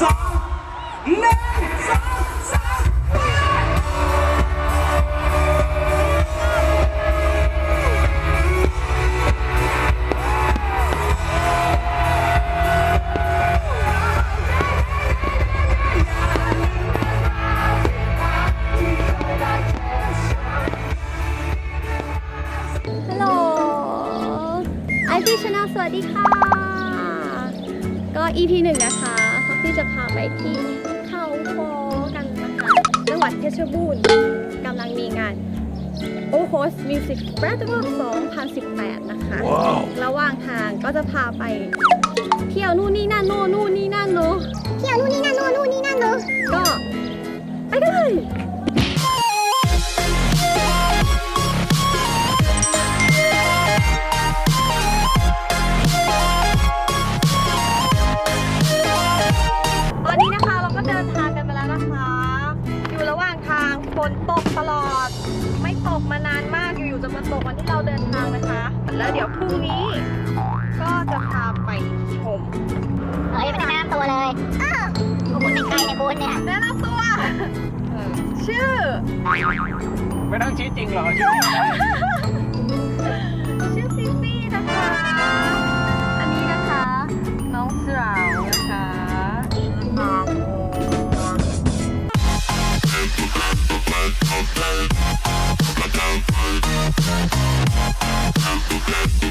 สองหนึ่งสองสามฮัลโหลไอพีชนะสวัสดีค่ะ ก็ EP หนึ่งนะคะ พี่จะพาไปที่เขาคอกันนะคะจังหวัดเพชรบูรณ์กำลังมีงานโอโ s สมิวสิกเฟสติวัล2018 นะคะระหว่างทางก็จะพาไป เที่ยวนู่นนี่นั่นโน่นนู่นนี่นั่นเนอะเที่ยวนู่นนี่นั่นโน่นนู่นนี่นั่นเนอะก็ไปกันเลย เนี่ยคุณเนี่ยแนะนำตัวเออชื่อ ไม่ต้องชี้จริงหรอกชื่อจริงนะชื่อฟิฟฟี่นะคะ อันนี้นะคะ น้องสาวนะคะอ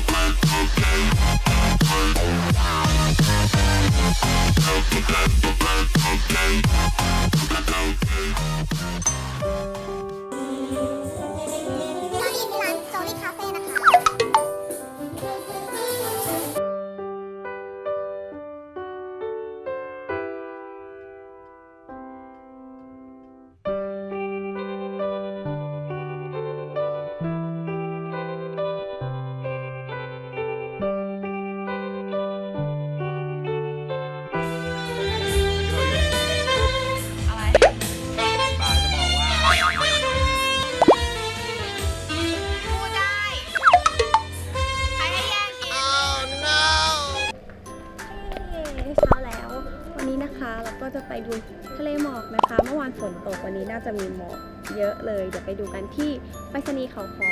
ทะเลหมอกนะคะ เมื่อวานฝนตกวันนี้น่าจะมีหมอกเยอะเลย เดี๋ยวไปดูกันที่ไปรษณีย์เขาคอ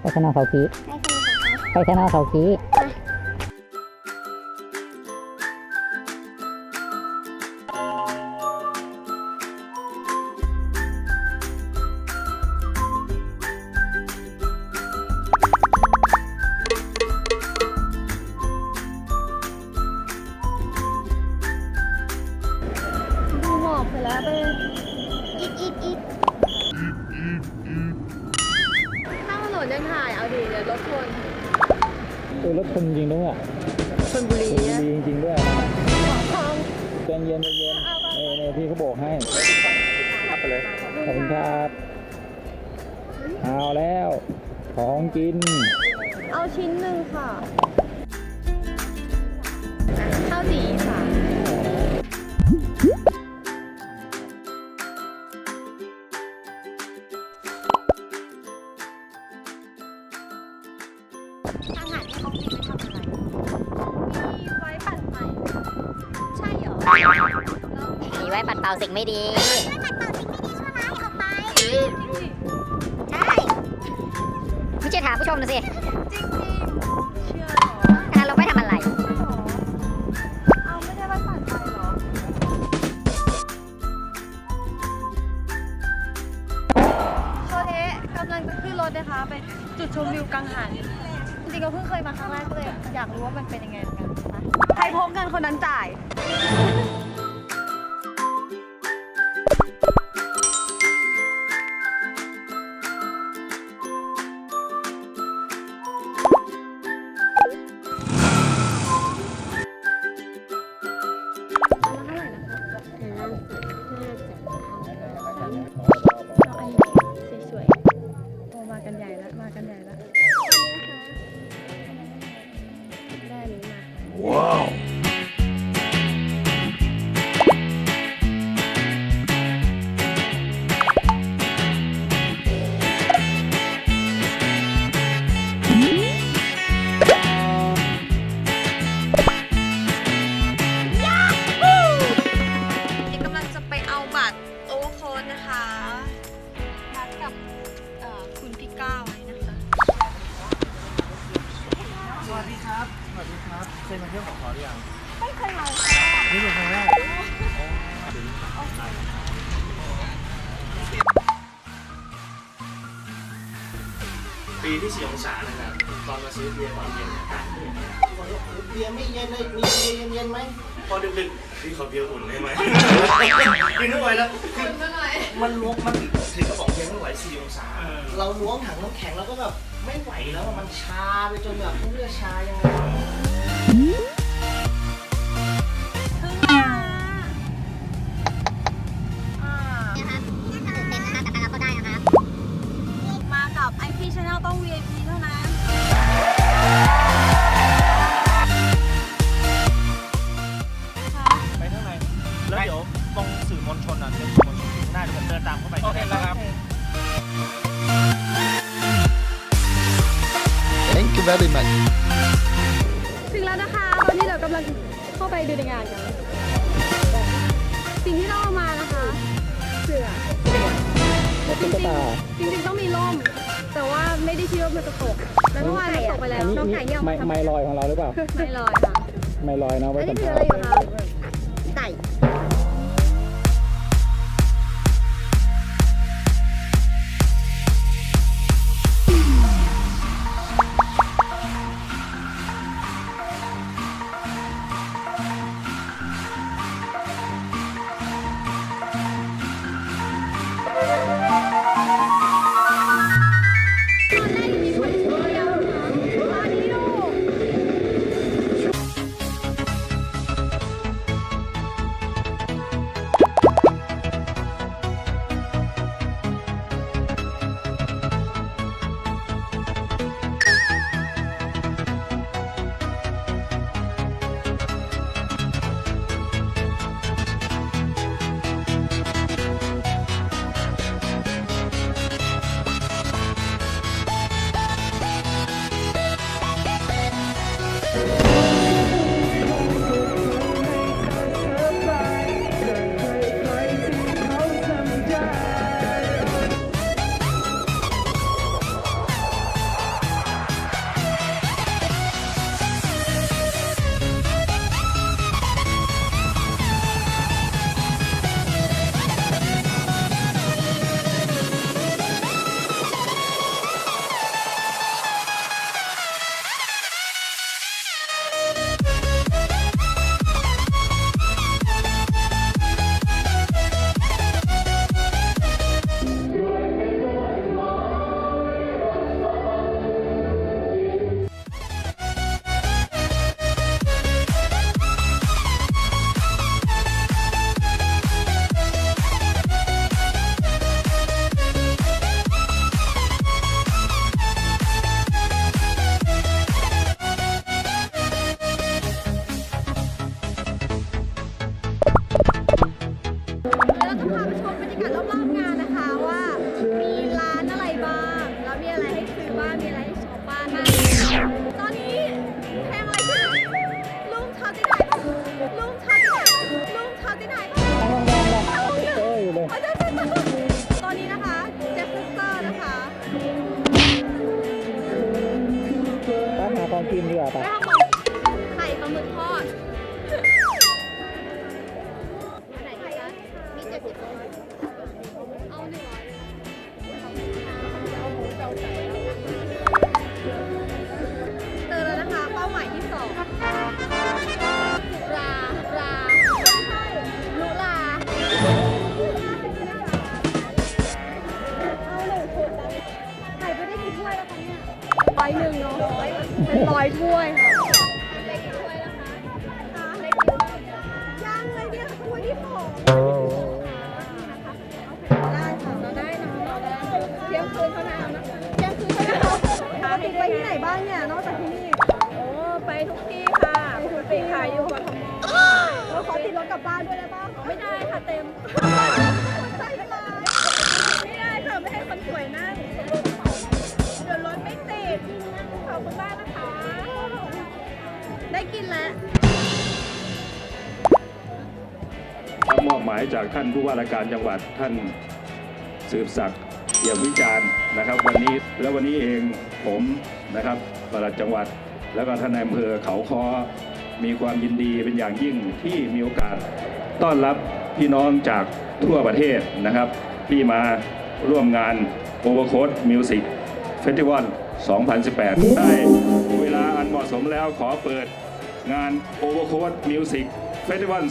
ไปชนะเขาคีไปรษณีย์เขาคอไปชนะเขาคี ชนจริงด้วยอะชนบุรีชนอะดีจริงๆด้วยหมอกทองใจเย็นใจเย็นเออเนี่ยพี่เขาโบกให้ไปเลยขอบคุณครับเอาแล้วของกิน เอาชิ้นหนึ่งค่ะข้าวจี ดเป่าสิ่งไม่ดีใช่ไม่ใช่ถามผู้ชมนะสิ จริงๆเชื่อเหรออะเราไม่ทำอะไร เอาไม่ได้ไว้ปั่นไฟเหรอ โชเทกำลังจะขึ้นรถนะคะไปจุดชมวิวกังหัน จริงๆก็เพิ่งเคยมาครั้งแรกเลยอะอยากรู้ว่ามันเป็นยังไงเหมือนกันนะใครพบกันคนนั้นจ่าย นี่เป็นครั้งแรกปีที่สี่องศานะครับตอนมาซื้อเบียร์ตอนเย็นอากาศเย็นเบียร์ไม่เย็นเลยมีเบียร์เย็นๆไหมพอดึกๆพี่ขอเบียร์อุ่นได้ไหมกินไม่ไหวแล้วคือมันล้วงมันถึงกระป๋องเบียร์ไม่ไหวสี่องศาเราล้วงถังน้ำแข็งแล้วก็แบบไม่ไหวแล้วอะมันชาไปจนแบบไม่รู้จะชายังไง น จริงๆจริงๆต้องมีร่ม แต่ว่าไม่ได้คิดว่ามันจะตก แล้วเมื่อวานมันตกไปแล้วน้องไก่เนี่ยเอาไม่มาทำไม่ลอยของเราหรือเปล่า ไม่ลอยค่ะ ไม่ลอยนะไว้อันสันี้มคือภาอะไรษณ์อยู่คะ องกินดีกว่าไปไายอยู่กทมเราขอติดรถกลับบ้านด้วยได้ป่ะไม่ได้ค่ะเต็มใจร้ายไม่ได้ค่ะไม่ให้คนสวยนั่งเดี๋ยวรถไม่ติดขอบคุณมากนะคะ ได้กินแล้วรับมอบหมายจากท่านผู้ว่าราชการจังหวัดท่านสืบศักดิ์เอี่ยมวิจารณ์นะครับ วันนี้แล้ววันนี้เองผมนะครับปลัดจังหวัด แล้วก็ท่านนายอำเภอเขาคอ มีความยินดีเป็นอย่างยิ่งที่มีโอกาสต้อนรับพี่น้องจากทั่วประเทศนะครับ ที่มาร่วมงาน Overcoat Music Festival 2018 ได้เวลาอันเหมาะสมแล้วขอเปิดงาน Overcoat Music Festival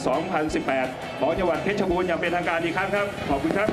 2018 ของจังหวัดเพชรบูรณ์อย่างเป็นทางการอีกครั้งครับ ขอบคุณครับ